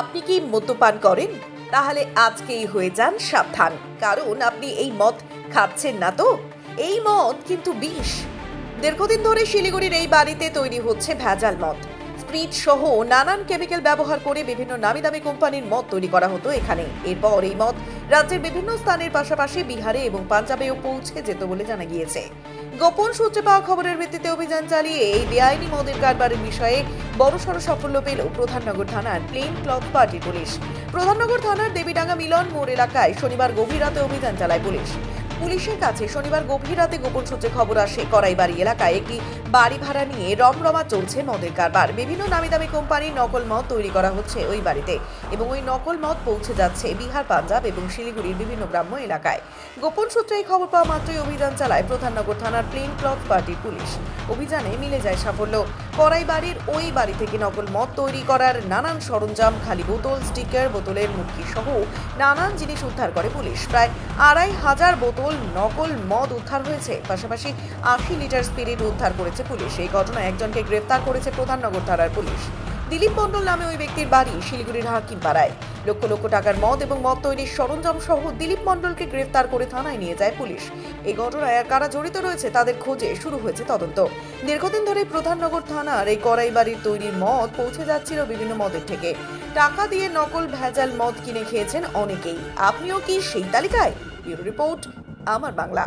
আপনি কি মদ্যপান করেন? তাহলে আজকেই হয়ে যান সাবধান। কারণ আপনি এই মদ খাচ্ছেন না তো? এই মদ কিন্তু বিষ। দীর্ঘদিন ধরে শিলিগুড়ির এই বাড়িতে তৈরি হচ্ছে ভেজাল মদ। স্প্রিট সহ নানান কেমিক্যাল ব্যবহার করে বিভিন্ন নামি দামি কোম্পানির মদ তৈরি করা হতো এখানে। এরপর এই মদ রাজ্যের বিভিন্ন স্থানের পাশাপাশি বিহারে এবং পাঞ্জাবেও পৌঁছে যেত বলে জানা গিয়েছে। গোপন সূত্রে পাওয়া খবরের ভিত্তিতে অভিযান চালিয়ে এই বেআইনি মদের কারবারের বিষয়ে বড়সড় সাফল্য পেল প্রধাননগর থানার plain cloth party police. Pradhannagar থানার দেবীডাঙ্গা মিলন মোড় এলাকায় শনিবার গভীর রাতে অভিযান চালায় পুলিশ। পুলিশের কাছে শনিবার গভীর রাতে গোপন সূত্রে খবর আসে করাইবাড়ি এলাকায় একটি বাড়ি ভাড়া নিয়ে রমরমা চলছে মদের কারবার। বিভিন্ন নামি দামি কোম্পানির নকল মদ তৈরি করা হচ্ছে ওই বাড়িতে এবং ওই নকল মদ পৌঁছে যাচ্ছে বিহার, পাঞ্জাব এবং শিলিগুড়ির বিভিন্ন গ্রাম্য এলাকায়। গোপন সূত্রে এই খবর পাওয়া মাত্রই অভিযান চালায় প্রধাননগর থানার প্লেন ক্লথ পার্টির পুলিশ। অভিযানে মিলে যায় সাফল্য। করাইবাড়ির ওই বাড়ি থেকে নকল মদ তৈরি করার নানান সরঞ্জাম, খালি বোতল, স্টিকার, বোতলের মুখি সহ নানান জিনিস উদ্ধার করে পুলিশ। প্রায় আড়াই হাজার বোতল নকল মদ উদ্ধার হয়েছে। পাশাপাশি আশি লিটার স্পিরিট উদ্ধার করেছে পুলিশ। এই ঘটনায় একজনকে গ্রেফতার করেছে প্রধাননগর থানার পুলিশ। দিলীপ মণ্ডল নামে ওই ব্যক্তির বাড়ি, শিলিগুড়ির হাকিম পাড়ায় লক্ষ লক্ষ টাকার মদ এবং মদ তৈরির সরঞ্জাম সহ দিলীপ মণ্ডলকে গ্রেফতার করে থানায় নিয়ে যায় পুলিশ। এই ঘটনায় কারা জড়িত রয়েছে তাদের খোঁজে শুরু হয়েছে তদন্ত। দীর্ঘদিন ধরে প্রধাননগর থানার এই কড়াই বাড়ির তৈরির মদ পৌঁছে যাচ্ছিল বিভিন্ন মদের থেকে। টাকা দিয়ে নকল ভেজাল মদ কিনে খেয়েছেন অনেকেই। আপনিও কি সেই তালিকায়? ব্যুরো রিপোর্ট, আমার বাংলা।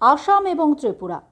আসাম এবং ত্রিপুরা।